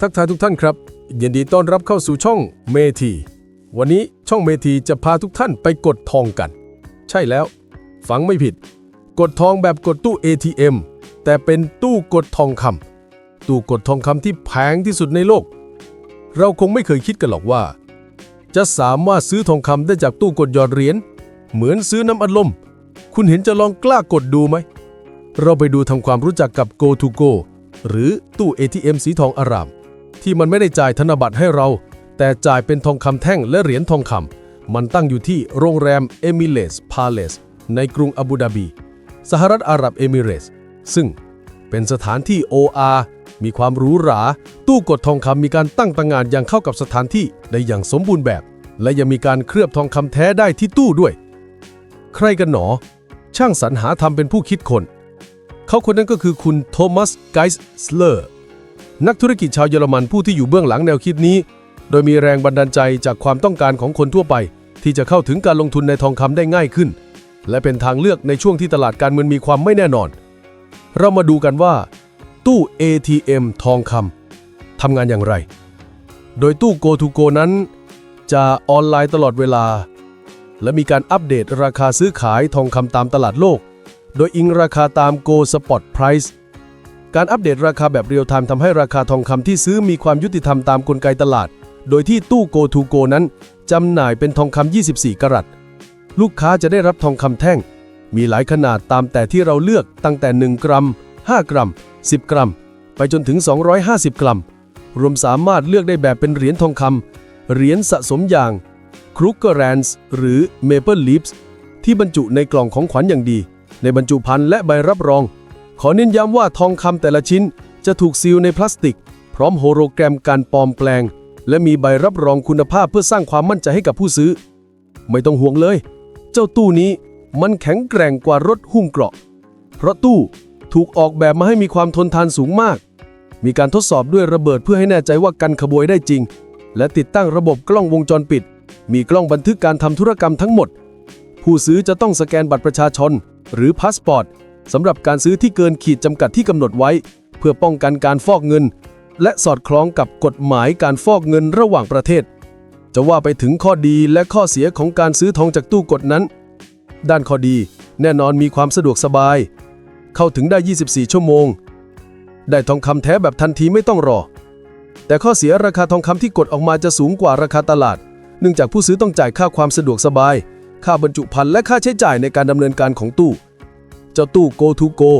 ทักทายทุกท่านครับ ยินดีต้อนรับเข้าสู่ช่องเมที วันนี้ช่องเมทีจะพาทุกท่านไปกดทองกัน ใช่แล้ว ฟังไม่ผิด กดทองแบบกดตู้ ATM แต่เป็นตู้กดทองคำตู้กดทองคำที่แพงที่สุดในโลก เราคงไม่เคยคิดกันหรอกว่า จะสามารถซื้อทองคำได้จากตู้กดหยอดเหรียญเหมือนซื้อน้ำอัดลม คุณเห็นจะลองกล้ากดดูไหม เราไปดูทำความรู้จักกับ Go to Go หรือตู้ ATM สีทองอาราม ที่มันไม่ได้จ่ายธนบัตรให้เรา แต่จ่ายเป็นทองคำแท่งและเหรียญทองคำมันตั้งอยู่ที่โรงแรม Emirates Palace ในกรุงอาบูดาบี สหรัฐอาหรับเอมิเรสซึ่งเป็นสถานที่ OR มีความหรูหรา ตู้กดทองคำมีการตั้งต่างานอย่างเข้ากับสถานที่ได้อย่างสมบูรณ์แบบ และยังมีการเคลือบทองคำแท้ได้ที่ตู้ด้วย ใครกันหนอ ช่างสรรหาทำเป็นผู้คิดคน เขาคนนั้นก็คือคุณโทมัสไกส์สเลอร์ นักธุรกิจชาวเยอรมันผู้ที่อยู่เบื้องหลังแนวคิดนี้ โดยมีแรงบันดาลใจจากความต้องการของคนทั่วไป ที่จะเข้าถึงการลงทุนในทองคำได้ง่ายขึ้น และเป็นทางเลือกในช่วงที่ตลาดการเงินมีความไม่แน่นอน เรามาดูกันว่า ตู้ ATM ทองคำทำงานอย่างไร โดยตู้ Go to Go นั้น จะออนไลน์ตลอดเวลา และมีการอัปเดตราคาซื้อขายทองคำตามตลาดโลก โดยอิงราคาตาม Go Spot Price การอัปเดตราคาแบบเรียลไทม์ทำให้ราคาทองคำที่ซื้อมีความยุติธรรมตามกลไกตลาด โดยที่ตู้ Go to Go นั้นจำหน่ายเป็นทองคำ 24 กรัต ลูกค้าจะได้รับทองคำแท่ง มีหลายขนาดตามแต่ที่เราเลือกตั้งแต่ 1 กรัม 5 กรัม 10 กรัม ไปจนถึง 250 กรัม รวมสามารถเลือกได้แบบเป็นเหรียญทองคำเหรียญสะสมอย่างครุกเกอร์แรนส์หรือ Maple Leaves ที่บรรจุในกล่องของขวัญอย่างดี ในบรรจุภัณฑ์และใบรับรอง ขอเน้นย้ำว่าทองคำแต่ละชิ้นจะถูกซีลในพลาสติก พร้อมโฮโลแกรมการปลอมแปลง และมีใบรับรองคุณภาพเพื่อสร้างความมั่นใจให้กับผู้ซื้อ ไม่ต้องห่วงเลย เจ้าตู้นี้มันแข็งแกร่งกว่ารถหุ้มเกราะ เพราะตู้ถูกออกแบบมาให้มีความทนทานสูงมาก มีการทดสอบด้วยระเบิดเพื่อให้แน่ใจว่ากันขบวยได้จริง และติดตั้งระบบกล้องวงจรปิด มีกล้องบันทึกการทำธุรกรรมทั้งหมด ผู้ซื้อจะต้องสแกนบัตรประชาชน หรือพาสปอร์ต สำหรับการซื้อที่เกินขีดจำกัดที่กำหนดไว้ เพื่อป้องกันการฟอกเงิน และสอดคล้องกับกฎหมายการฟอกเงินระหว่างประเทศ จะว่าไปถึงข้อดีและข้อเสียของการซื้อทองจากตู้กดนั้น ด้านข้อดี แน่นอนมีความสะดวกสบาย เข้าถึงได้ 24 ชั่วโมง ได้ทองคำแท้แบบทันทีไม่ต้องรอ แต่ข้อเสียราคาทองคำที่กดออกมาจะสูงกว่าราคาตลาด เนื่องจากผู้ซื้อต้องจ่ายค่าความสะดวกสบาย ค่าบรรจุภัณฑ์และค่าใช้จ่ายในการดำเนินการของตู้ จ้าตู้ Go to Go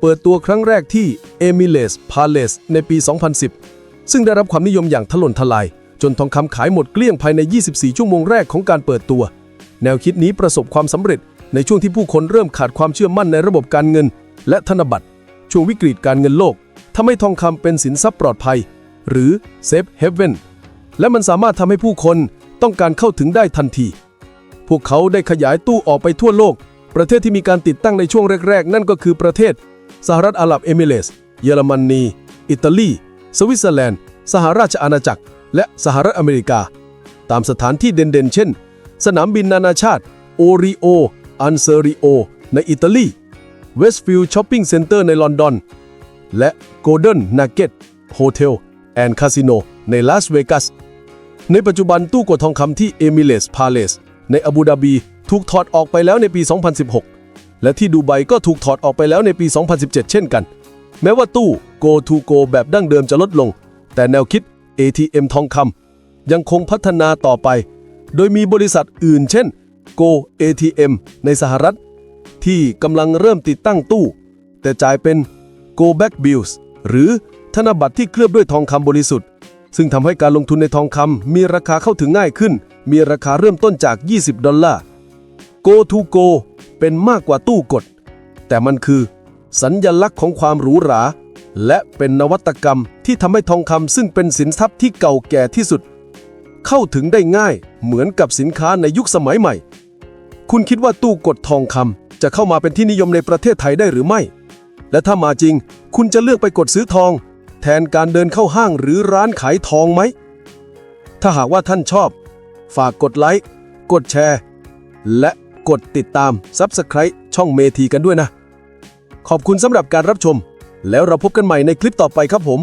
เปิดตัวครั้งแรกที่ Emirates Palace ในปี 2010 ซึ่งได้รับความนิยมอย่างถล่นทลาย จนทองคำขายหมดเกลี้ยงภายใน 24 ชั่วโมงแรกของการเปิดตัว แนวคิดนี้ประสบความสำเร็จในช่วงที่ผู้คนเริ่มขาดความเชื่อมั่นในระบบการเงิน และธนบัตร ช่วงวิกฤตการเงินโลกทำให้ทองคำเป็นสินทรัพย์ปลอดภัย หรือ Safe Haven และมันสามารถทำให้ผู้คนต้องการเข้าถึงได้ทันที พวกเขาได้ขยายตู้ออกไปทั่วโลก ประเทศที่มีการติดตั้งในช่วงแรก ๆ นั่นก็คือประเทศ สหรัฐอาหรับเอมิเรตส์เยอรมนี อิตาลี สวิตเซอร์แลนด์ สหราชอาณาจักร และสหรัฐอเมริกา ตามสถานที่เด่นๆ เช่น สนามบินนานาชาติ โอริโอ อันเซริโอ ในอิตาลี เวสต์ฟิลด์ช้อปปิ้งเซ็นเตอร์ในลอนดอน และ Golden Nugget Hotel and Casino ในลาสเวกัส ในปัจจุบันตู้กดทองคำที่ Emirates Palace ในอาบูดาบี ถูกถอดออกไปแล้วในปี 2016 และที่ดูไบก็ถูกถอดออกไปแล้วในปี 2017 เช่นกัน แม้ว่าตู้ Go to Go แบบดั้งเดิมจะลดลง แต่แนวคิด ATM ทองคำยังคงพัฒนาต่อไป โดยมีบริษัทอื่นเช่น Go ATM ในสหรัฐ ที่กำลังเริ่มติดตั้งตู้ แต่จ่ายเป็น Go Back Bills หรือธนบัตรที่เคลือบด้วยทองคำบริสุทธิ์ ซึ่งทำให้การลงทุนในทองคำมีราคาเข้าถึงง่ายขึ้น มีราคาเริ่มต้นจาก 20 ดอลลาร์ Go to Go เป็นมากกว่าตู้กด แต่มันคือ สัญญลักษณ์ของความหรูหรา และเป็นนวัตกรรมที่ทำให้ทองคำซึ่งเป็นสินทรัพย์ที่เก่าแก่ที่สุด เข้าถึงได้ง่ายเหมือนกับสินค้าในยุคสมัยใหม่ คุณคิดว่าตู้กดทองคำจะเข้ามาเป็นที่นิยมในประเทศไทยได้หรือไม่ และถ้ามาจริง คุณจะเลือกไปกดซื้อทอง แทนการเดินเข้าห้างหรือร้านขายทองไหม ถ้าหากว่าท่านชอบ ฝากกดไลค์ กดแชร์ และ กดติดตาม Subscribe ช่องเมทีกันด้วยนะ ขอบคุณสำหรับการรับชม แล้วเราพบกันใหม่ในคลิปต่อไปครับผม